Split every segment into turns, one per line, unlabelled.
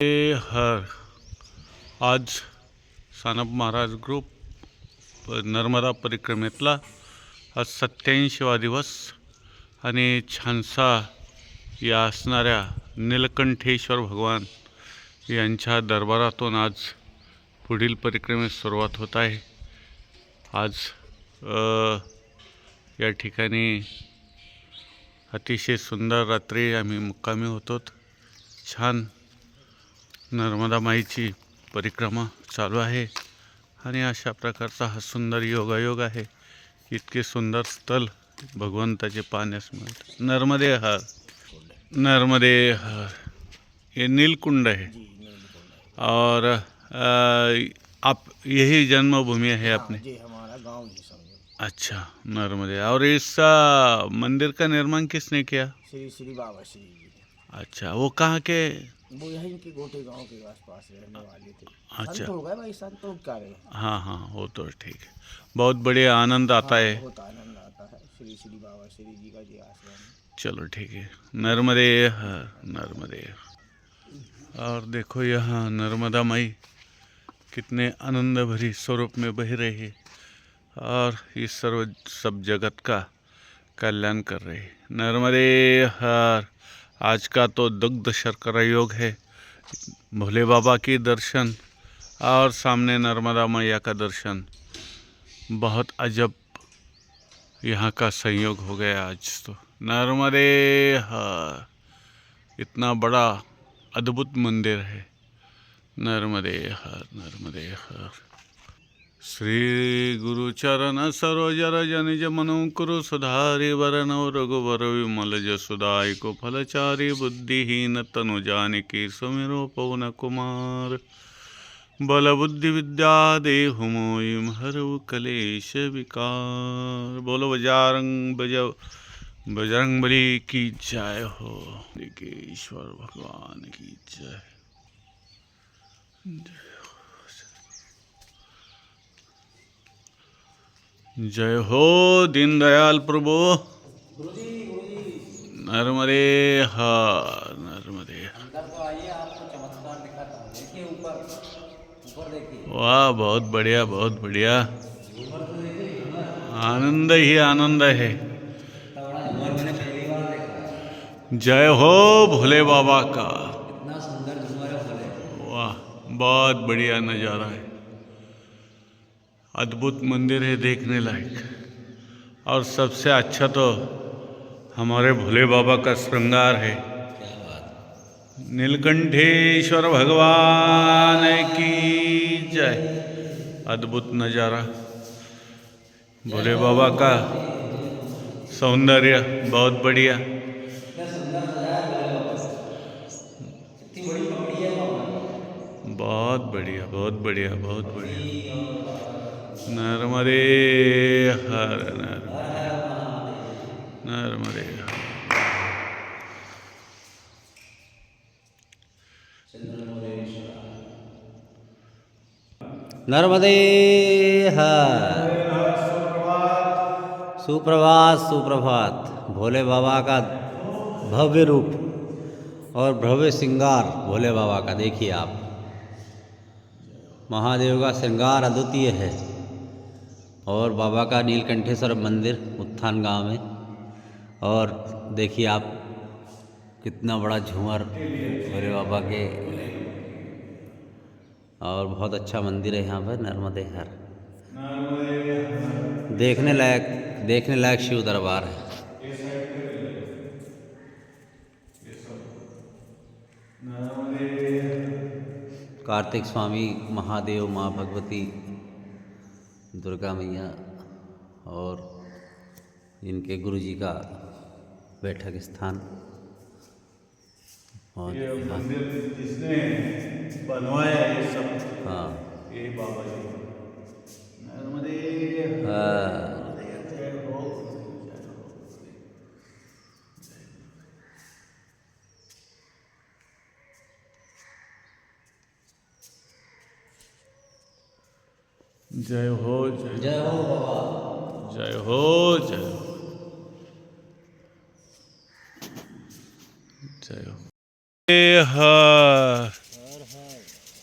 ते हर. आज सानप महाराज ग्रुप नर्मदा परिक्रमेतला आज सत्याऐंशीवा दिवस आणि छानसा या असणाऱ्या निलकंठेश्वर भगवान यांच्या दरबारातून आज पुढील परिक्रमेस सुरुवात होत आहे. आज या ठिकाणी अतिशय सुंदर रात्री आम्ही मुक्कामी होतो छान नर्मदा माईची परिक्रमा चालू आहे. आणि अशा प्रकारचा हा सुंदर योगायोग आहे. इतके सुंदर स्थल भगवंताचे पाहण्यास मिळते. नर्मदे हर नर्मदे हर ये नीलकुंड है और आप यही जन्मभूमि है अपने
समझो
अच्छा नर्मदे. और इस मंदिर का निर्माण किसने किया?
श्री श्री बाबा श्री
अच्छा वो कहाँ के
वो यहीं के गोटे गाँव के आसपास रहने वाले थे।
अच्छा।
हो गए भाई तो क्या रहे।
हाँ हाँ वो तो ठीक है। बहुत बढ़िया आनंद आता है
बहुत आनंद आता है। श्री श्री बाबा श्री जी का जी आश्रम।
चलो ठीक है। नर्मदे हर नर्मदे। और देखो यहाँ नर्मदा मई कितने आनंद भरी स्वरूप में बह रही है। और इस सर्व सब जगत का कल्याण कर रही है। नर्मदे हर आज का तो दुग्ध शर्करा योग है। भोले बाबा की दर्शन और सामने नर्मदा मैया का दर्शन। बहुत अजब यहाँ का संयोग हो गया आज तो। नर्मदे हर, इतना बड़ा अद्भुत मंदिर है। नर्मदे हर नर्मदे हर। श्री गुरु चरण सरोज रज निज मनु कुरु सुधारि वरनौ रघुवर विमल जसुदायको फलचारी बुद्धिहीन तनु जानकी सुमिरो पवन कुमार। बल बुद्धि विद्या देहु मोहिम हरऊ कलेश विकार। बोलो बजारंग बज बजरंग बली की जय हो। देखिए ईश्वर भगवान की जय। हो। जय हो दीनदयाल प्रभु। नर्मदे हर नर्मदे हर
अंदर तो आइए आपको चमत्कार दिखाता हूँ। देखिए ऊपर ऊपर देखिए
वाह बहुत बढ़िया बहुत बढ़िया। आनंद ही आनंद है।
मैंने पहली बार देखा
जय हो भोले बाबा का।
इतना सुंदर झूमर है भोले
वाह बहुत बढ़िया नज़ारा है। अद्भुत मंदिर है देखने लायक। और सबसे अच्छा तो हमारे भोले बाबा का श्रृंगार है। नीलकंठेश्वर भगवान की जय। अद्भुत नज़ारा। भोले बाबा का सौंदर्य बहुत बढ़िया। बहुत बढ़िया बहुत बढ़िया बहुत बढ़िया। नर्मदे हर नर्मदे। नर्मदे
नर्मदे हर। सुप्रभात सुप्रभात। भोले बाबा का भव्य रूप और भव्य श्रृंगार भोले बाबा का, देखिए आप। महादेव का श्रृंगार अद्वितीय है। और बाबा का नीलकंठेश्वर मंदिर उत्थान गाँव में। और देखिए आप कितना बड़ा झूमर भोले बाबा के। और बहुत अच्छा मंदिर है यहाँ पर, नर्मदे हर। देखने लायक देखने लायक शिव दरबार है। कार्तिक स्वामी महादेव, माँ भगवती दुर्गा मैया और इनके गुरु जी का बैठक स्थान। और
ये मंदिर जिसने बनवाया ये सब
हाँ।
ये बाबा जी। जय हो जय जय
हो बाबा।
जय हो जय हो। जय हो।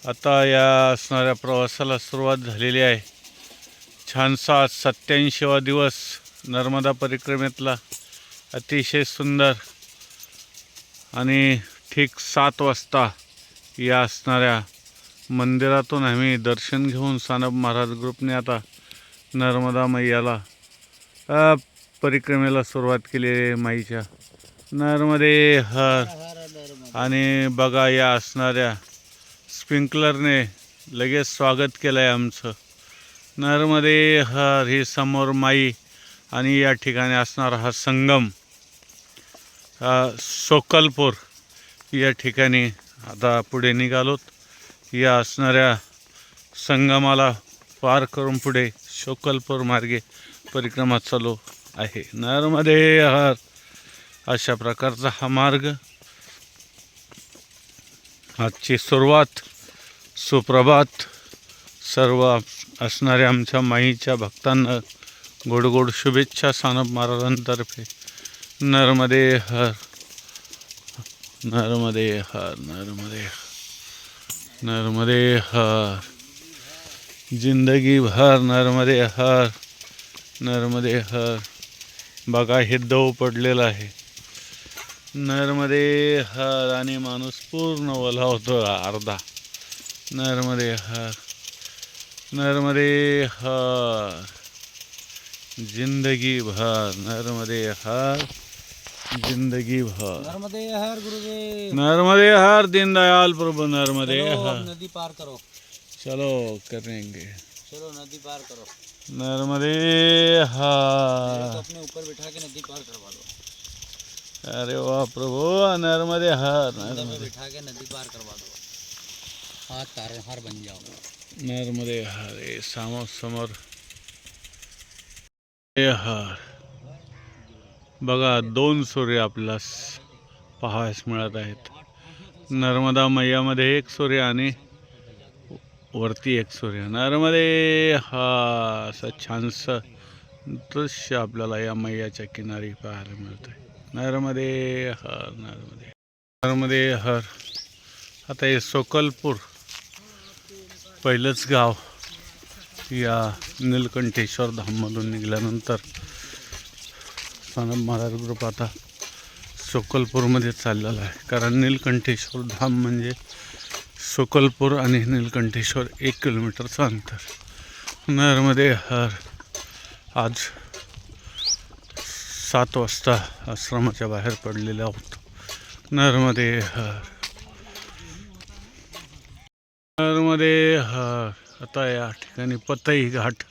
आता या असणाऱ्या प्रवासाला सुरुवात झालेली आहे. छानसा सत्याऐंशीवा दिवस नर्मदा परिक्रमेतला. अतिशय सुंदर. आणि ठीक सात वाजता या असणाऱ्या मंदिरातून आम्ही दर्शन घेऊन सानप महाराज ग्रुपने आता नर्मदा मैयाला परिक्रमेला सुरुवात केली आहे माईच्या. नर्मदे हर. आणि बघा या असणाऱ्या स्प्रिंकलरने लगेच स्वागत केलं आहे आमचं. नर्मदे हर ही समोर माई आणि या ठिकाणी असणारा हा संगम सोकलपूर या ठिकाणी आता पुढे निघालोत. या असणाऱ्या संगमाला पार करून पुढे शोकलपूर मार्गे परिक्रमा चालू आहे. नर्मदे हर. अशा प्रकारचा हा मार्ग. आजची सुरुवात सुप्रभात. सर्व असणाऱ्या आमच्या माईच्या भक्तांना गोड गोड शुभेच्छा सानप महाराजांतर्फे. नर्मदे हर. नर्मदे हर. नर्मदे हर नर्मदे हर। जिंदगी भर नर्मदे हर नर्मदे हर। बघा हे दव पडलेलं आहे। नर्मदे हर आणि माणूस पूर्ण ओला होतो अर्धा। नर्मदे हर नर्मदे हार। जिंदगी भर नर्मदे हर। ज़िंदगी भर
नर्मदे हर गुरुदेव।
नर्मदे हर दीनदयाल प्रभु नर्मदे हर
नदी पार करो।
चलो करेंगे।
चलो नदी पार करो।
नर्मदे
तो
हर
अपने ऊपर बिठा के नदी पार करवा दो।
अरे वाह प्रभु नर्मदे हर नर्मदे
बिठा के नदी पार करवा दो। हाथ तारणहार बन जाओ।
नर्मदे हर समोर समोर। हर बघा दोन सूर्य आपल्यास पाहायस मिळत आहेत. नर्मदा मैयामध्ये एक सूर्य आणि वरती एक सूर्य. नर्मदे हा असं छानसं दृश्य आपल्याला या मैयाच्या किनारी पाहायला मिळतं आहे नर्मदे हर नर्मदे. नर्मदे हर आता हे सोकलपूर पहिलंच गाव या नीलकंठेश्वर धाममधून निघाल्यानंतर सानप महाराज ग्रुप आता सोकलपूरमध्ये चाललेला आहे. कारण नीलकंठेश्वर धाम म्हणजे सोकलपूर आणि नीलकंठेश्वर एक किलोमीटरचं अंतर. नरमध्ये हर आज सात वाजता आश्रमाच्या बाहेर पडलेले आहोत. नरमध्ये हर. नरमध्ये हर. आता या ठिकाणी पतई घाट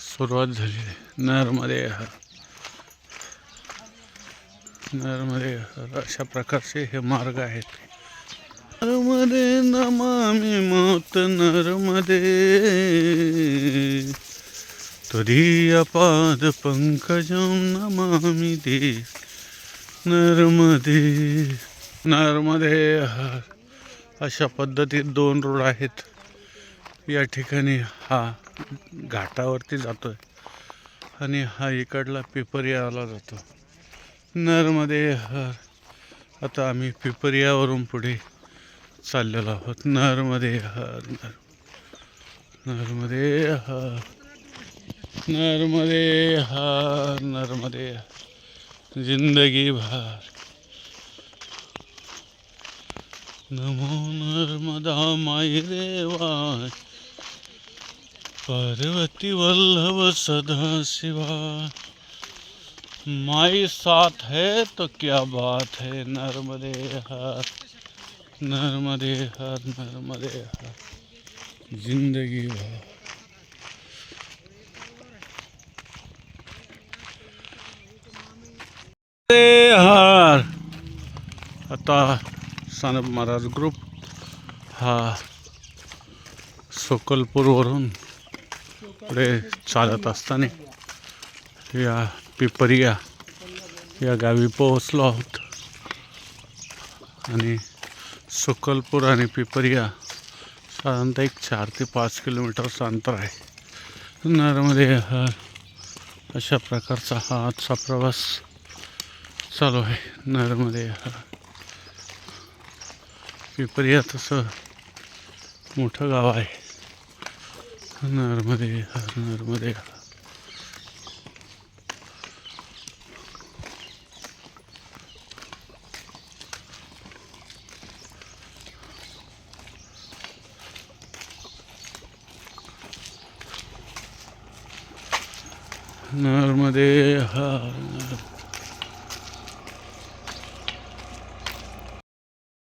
सुरुवात झालेली आहे. नरमध्ये हर. नरमध्ये अशा प्रकारचे हे मार्ग आहेत. नर्मदे नमामि मोत नर्मदे. त्वदीयपाद पंकजं नमामि दे नर्मदे नर्मदे अशा पद्धतीत दोन रोड आहेत. या ठिकाणी हा घाटावरती जातोय आणि हा इकडला पिपरियाला जातो. नर्मदे हर आता आम्ही पिपरियावरून पुढे चाललेलो आहोत. नर्मदे हर नर नर्मदे हर नर्मदे हर नर्मदे जिंदगी भर. नमो नर्मदा माई देवाय. पार्वती वल्लभ सदा शिवाय. माई साथ है तो क्या बात है? नर्मदे हर नर्मदे हर नर्मदे हर ज़िंदगी भर हर आता सानप महाराज ग्रुप। हा। सोकलपूरवरून पुढे चालत असताना या पिपरिया या गावी पोहोचलो आहोत. आणि सुकलपूर आणि पिपरिया साधारणतः एक चार ते पाच किलोमीटरचं अंतर आहे. नर्मदे हा अशा प्रकारचा हा आजचा प्रवास चालू आहे. नर्मदे हा पिपरिया तसं मोठं गाव आहे. नर्मदे हर नर्मदे हर नर्मदे हर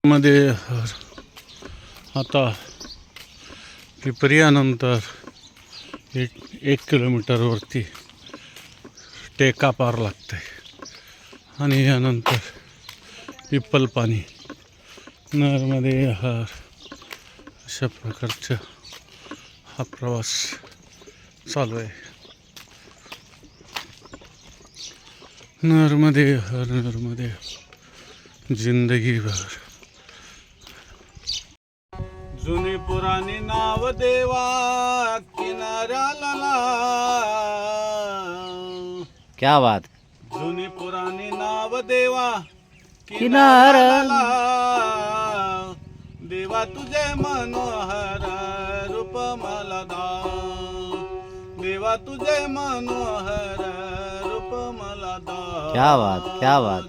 मध्ये हर आता पिपरियानंतर एक एक किलोमीटरवरती टेका पार लागते आणि यानंतर पिप्पल पाणी. नरमध्ये हर अशा प्रकारचा हा प्रवास चालू आहे. नर्मदे हर नर्मदे जिंदगीभर जुनी पुराणी नाव देवा किनाऱ्याला.
क्या बात
जुनी पुराणी नाव देवा
किनाऱ्याला.
देवा तुझे मनोहर रूप मला दाव देवा तुझे मनोहर रूप मला दाव
क्या बात, क्या बात.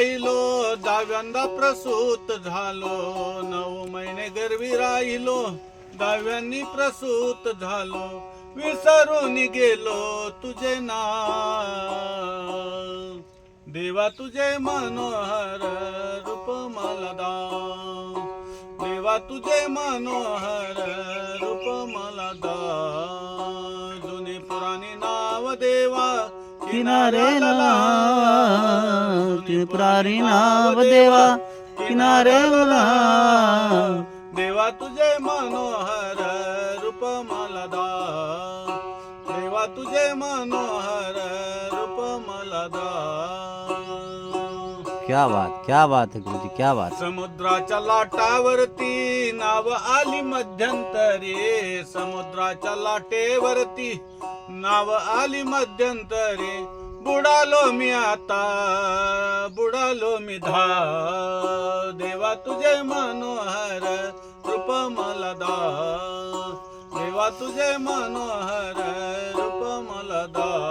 राहिलो दहाव्यांदा प्रसूत झालो नऊ महिने गर्वी राहिलो दहाव्यांनी प्रसूत झालो विसरून गेलो तुझे नाव. देवा तुझे मनोहर रूप मला दाव. देवा तुझे मनोहर रूप मला दाव.
लाव. त्रिपुरारी नाव देवा लाव.
देवा तुझे मनोहर रूप मला दाव देवा तुझे मनोहर रूप मला
क्या बात क्या बात है गुरुजी क्या बात
समुद्राच्या लाटावरती नाव आली मध्यंतरी समुद्राच्या लाटेवरती नाव आली मध्यंतरी. बुडालो मी आता बुडालो मी धा. देवा तुझे मनोहर रूप मला दा. देवा तुझे मनोहर रूप मला दा.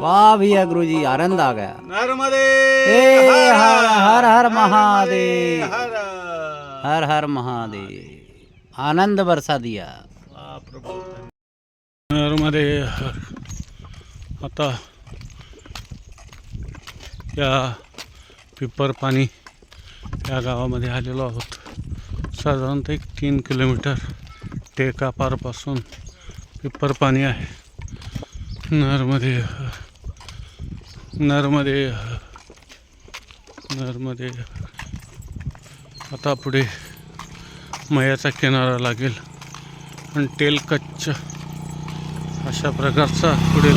वाह भैया गुरुजी आनंद आ गया.
नर्मदे
हे हर हर हर महादेव.
हर।
हर हर महादेव. आनंद बरसा दिया.
नर्मदे आता या पिपर पाणी या गावामध्ये आलेलो आहोत. साधारणतः एक तीन किलोमीटर टेकापारपासून पिपर पाणी आहे. नरमध्ये नरमध्ये नरमध्ये आता पुढे मयाचा किनारा लागेल. आणि तेलकच्छ अशा प्रकारचा पुढील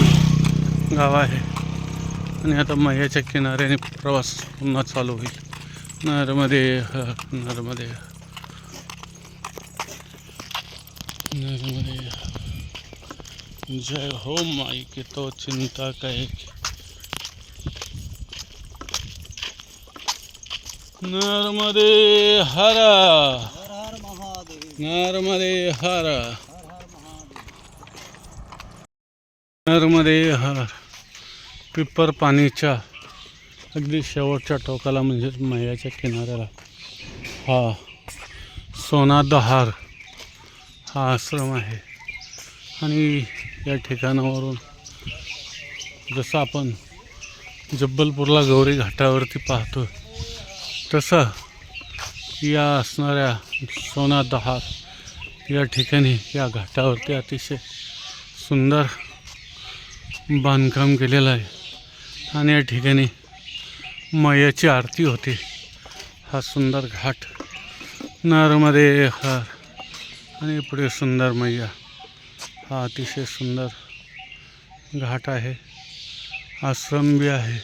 गाव आहे. आणि आता मयाच्या किनाऱ्याने प्रवास पुन्हा चालू होईल. नर्मदे नर्मदे. नर्मदे. जय हो माई की तो चिंता कहे नर्मदे हर. नर्मदे हर. मध्ये पिपर पाणीच्या अगदी शेवटच्या टोकाला म्हणजेच मैयाच्या किनाऱ्याला हा सोना दहार हा आश्रम आहे. आणि या ठिकाणावरून जसं आपण जब्बलपूरला गौरी घाटावरती पाहतो तसं या असणाऱ्या सोना दहार या ठिकाणी या घाटावरती अतिशय सुंदर बांधकाम केलेलं आहे. आणि या ठिकाणी मैयाची आरती होते. हा सुंदर घाट. नर्मदे हर. आणि पुढे सुंदर मैया. हा अतिशय सुंदर घाट आहे. आश्रम बी आहे.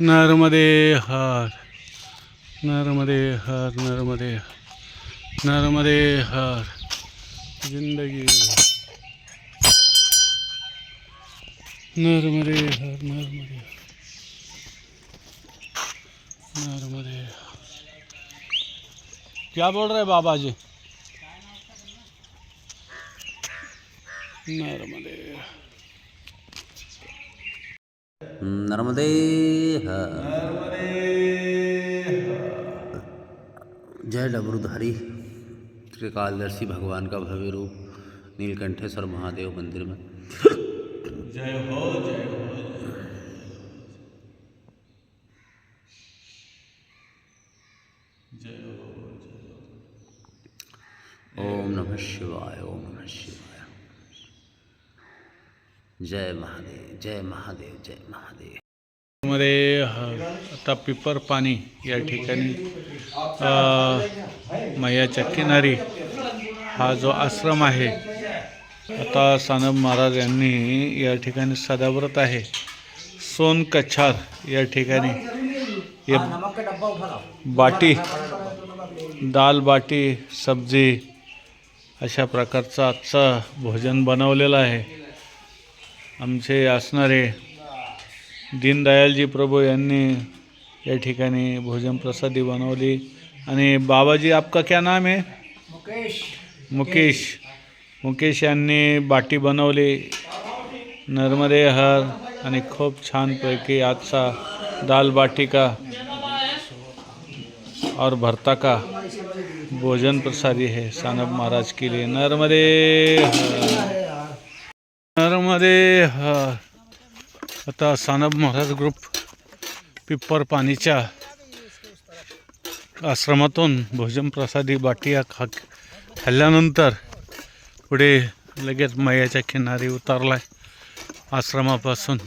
नर्मदे हर. नर्मदे हर नर्मदे नर्मदे हर. जिंदगी. नर्मदे हर नर्मदे नर्मदे क्या बोल रहे बाबा जी? नर्मदे
नर्मदे जय डबरूधारी त्रिकालदर्शी भगवान का भव्य रूप नीलकंठेश्वर महादेव मंदिर में।
जय हो जय हो जय हो।
ओम नमः शिवाय ओम नमः शिवाय। जय महादेव जय महादेव जय महादेव।
मध्ये आता पिपर पाणी या ठिकाणी मैयाच्या किनारी हा जो आश्रम आहे आता सानप महाराज यांनी या ठिकाणी सदाव्रत आहे. सोन कच्छार या ठिकाणी. बाटी दाल बाटी सब्जी अशा प्रकारचं आजचं भोजन बनवलेलं आहे. आमचे असणारे दीनदयालजी प्रभू यांनी या ठिकाणी भोजन प्रसादी बनवली. आणि बाबाजी आपका क्या नाम है?
मुकेश.
मुकेश. मुकेश यांनी बाटी बनवली. नर्मदे हर आणि खूप छानपैकी आजचा दाल बाटी का और भरता का भोजन प्रसादी है सानब महाराज के लिए. नर्मदे हर. नर्मदे हर. आता सानब महाराज ग्रुप पिप्पर पाणीच्या आश्रमातून भोजन प्रसादी बाटी खा खाल्ल्यानंतर पुढे लगेच मयाच्या किनारी उतरलाय आश्रमापासून.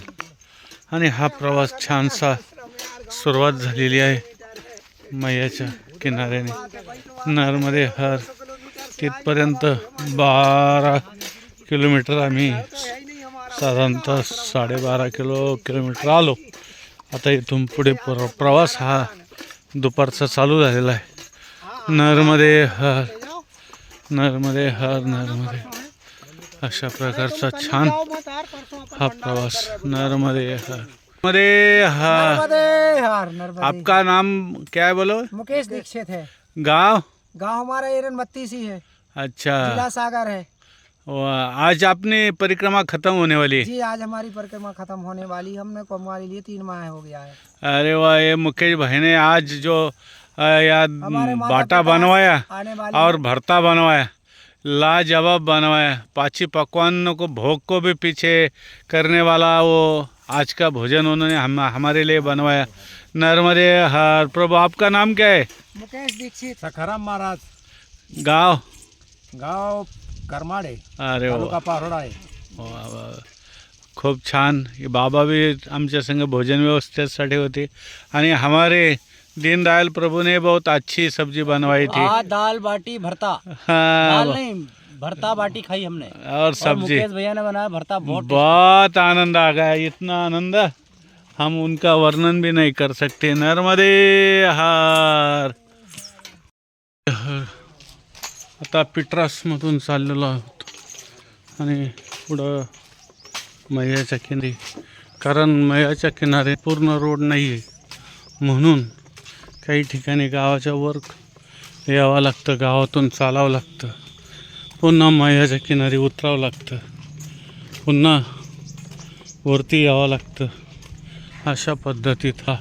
आणि हा प्रवास छानसा सुरुवात झालेली आहे मैयाच्या किनाऱ्याने. नर्मदे हर तिथपर्यंत बारा किलोमीटर आम्ही साधारणतः साडेबारा किलो किलोमीटर आलो. आता इथून पुढे प्र प्रवास हा दुपारचा चालू झालेला आहे. नर्मदे हर नर्मदे हर नर्मदे। अशा प्रकारचा छान। हा प्रवास। नर्मदे हर। नर्मदे हर
नर्मदे हर
आपका नाम क्या है बोलो?
मुकेश दीक्षित है।
गाँव?
गाँव हमारा एरन बत्तीस ही। है
अच्छा।
जिला सागर है।
आज आपने परिक्रमा खत्म होने वाली है।
जी आज हमारी परिक्रमा खत्म होने वाली हमने हमारे लिए तीन माह हो गया है।
अरे वाह ये मुकेश भाई ने आज जो या बाटा बनवाया और भरता बनवाया लाजवाब बनवाया। पाची पकवान को भोग को भी पीछे करने वाला वो आज का भोजन उन्होंने हम हमारे लिए बनवाया। नर्मदे हर प्रभु आपका नाम क्या है?
मुकेश दीक्षित। सखाराम महाराज।
गाँव?
गाँव करमाडे
अरे
पारोडा है.
खूप छान। बाबा बी आमच्या संग भोजन व्यवस्थेसाठी होते। आणि हमारे दीनदयाल प्रभु ने बहुत अच्छी सब्जी बनवाई थी।
आज दाल बाटी भरता। दाल
हाँ
नहीं भरता बाटी खाई हमने।
और
और
सब्जी।
मुकेश भैया ने बनाया भरता बहुत
बहुत आनंद आ गया इतना आनंद। हम उनका वर्णन भी नहीं कर सकते। नर्मदे हार। आता पिट्रासमधून चाललेलो आहोत। आणि पुढं मैयाच्या किनारी कारण मैयाच्या किनारे पूर्ण रोड नाही आहे म्हणून काही ठिकाणी गावाच्या वर यावं लागतं गावातून चालावं लागतं. पुन्हा मैयाच्या किनारी उतरावं लागतं. पुन्हा वरती यावं लागतं. अशा पद्धतीत हा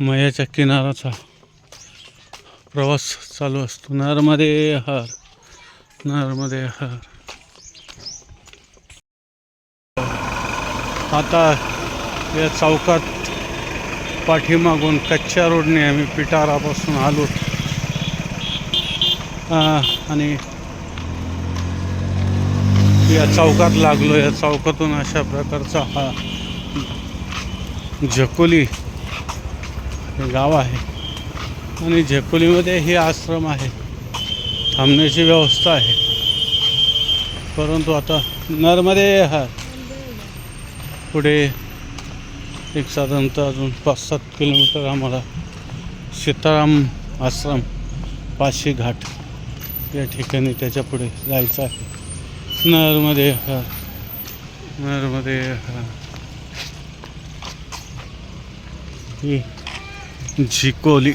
मयाच्या किनाराचा प्रवास चालू असतो. नर्मदे हर नर्मदे हर. आता या चौकात पाठीमागून कच्च्या रोडने आम्ही पिटारापासून आलो. आणि या चौकात लागलो या चौकातून अशा प्रकारचा हा झकोली हे गाव आहे. आणि झकोलीमध्ये हे आश्रम आहे. थांबण्याची व्यवस्था आहे. परंतु आता नरमध्ये हा. पुढे एक साधारणतः अजून पाच सात किलोमीटर आम्हाला सीताराम आश्रम पाचशे घाट या ठिकाणी त्याच्या पुढे जायचं आहे. नरमध्ये नरमध्ये ही. झिकोली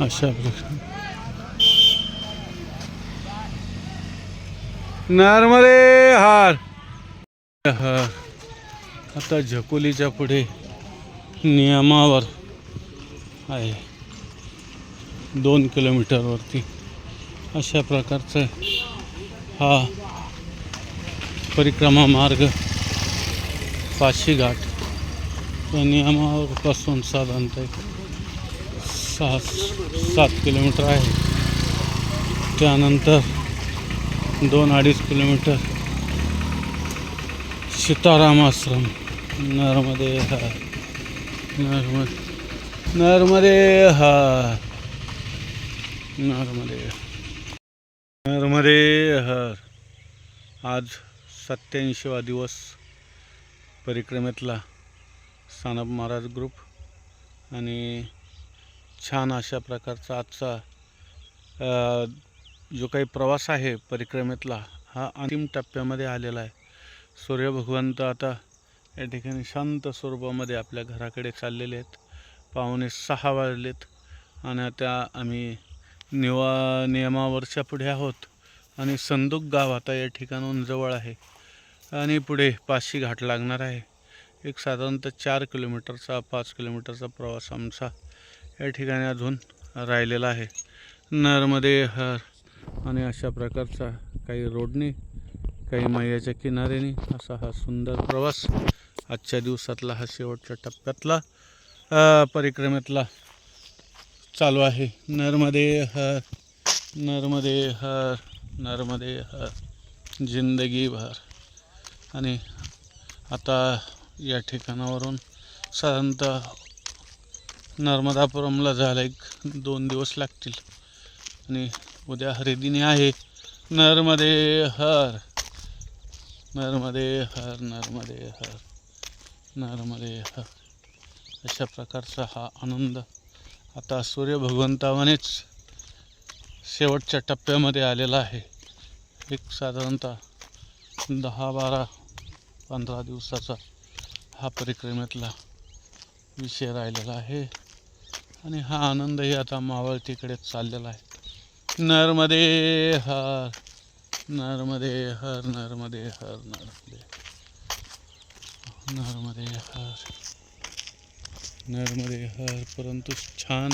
अशा प्रकारे. नर्मदे हार. हार आता झकोलीच्या पुढे नियमावर आहे. दोन किलोमीटरवरती अशा प्रकारचं हा परिक्रमा मार्ग पाचशे घाट. या नियमावरपासून साधारणतः एक सहा सात किलोमीटर आहे. त्यानंतर दोन अडीच किलोमीटर सीताराम आश्रम नर्मदे हार नर्मद नर्मदे हार नर्मदे नर्मदे हर आज सत्याऐंशीवा दिवस परिक्रमेतला सानप महाराज ग्रुप आणि छान अशा प्रकारचा आजचा जो काही प्रवास आहे परिक्रमेतला हा अंतिम टप्प्यामध्ये आलेला आहे. सूर्य भगवंत आता या ठिकाणी शांत स्वरूपामध्ये आपल्या घराकडे चाललेले आहेत. पाहुणे सहा वाजलेत आणि आता आम्ही निवा नियमावरच्या पुढे आहोत आणि संदूक गाव आता या ठिकाणाहून जवळ आहे आणि पुढे पाचशी घाट लागणार आहे. एक साधारणतः चार किलोमीटरचा पाच किलोमीटरचा प्रवास आमचा या ठिकाणी अजून राहिलेला आहे. नरमध्ये हर आणि अशा प्रकारचा काही रोडने काही मैयाच्या किनाऱ्याने असा हा सुंदर प्रवास आजच्या दिवसातला हा शेवटच्या टप्प्यातला परिक्रमेतला चालू आहे. नर्मदे हर नर्मदे हर नर्मदे हर जिंदगी भर आणि आता या ठिकाणावरून साधारणतः नर्मदापुरमला जायला एक दोन दिवस लागतील. आणि उद्या हरिदिनी आहे. नर्मदे हर नर्मदे हर नर्मदे हर. नर्मदे हर अशा प्रकारचा हा आनंद आता सूर्य भगवंतावानेच शेवटच्या टप्प्यामध्ये आलेला आहे. एक साधारणतः दहा बारा पंधरा दिवसाचा हा परिक्रमेतला विषय राहिलेला आहे. आणि हा आनंदही आता मावळतीकडेच चाललेला आहे. नर्मदे हर नर्मदे हर नर्मदे हर नर्मदे नर्मदे हर नर्मदे हर परंतु छान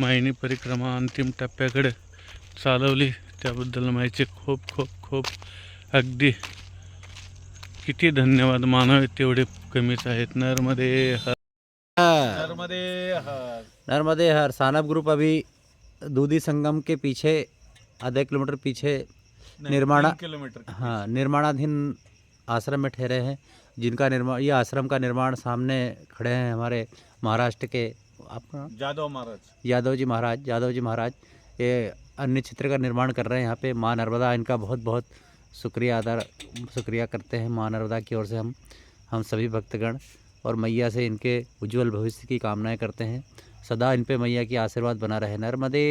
मायनी परिक्रमा अंतिम टप्प्याकडे चालवली. त्याबद्दल माहिती खूप खूप खूप. अगदी किती धन्यवाद मानावे तेवढे कमीच आहेत. नर्मदे हर नर्मदे हर
नर्मदे हर सानप ग्रुप अभी दूधी संगम के पीछे आधा किलोमीटर पीछे निर्माणा
किलोमीटर
हाँ निर्माणाधीन आश्रम में ठहरे हैं। जिनका निर्माण ये आश्रम का निर्माण सामने खड़े हैं हमारे महाराष्ट्र के आपका?
जादव महाराज।
यादव जी महाराज यादव जी महाराज ये अन्य क्षेत्र का निर्माण कर रहे हैं यहाँ पे। माँ नर्मदा इनका बहुत बहुत शुक्रिया अदा शुक्रिया करते हैं माँ नर्मदा की ओर से हम हम सभी भक्तगण और मैया से इनके उज्जवल भविष्य की कामनाएँ करते हैं। सदा इन पे मैया की आशीर्वाद बना रहे। नर्मदे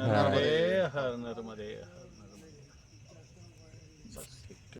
हर।
नर्मदे हर नर्मदे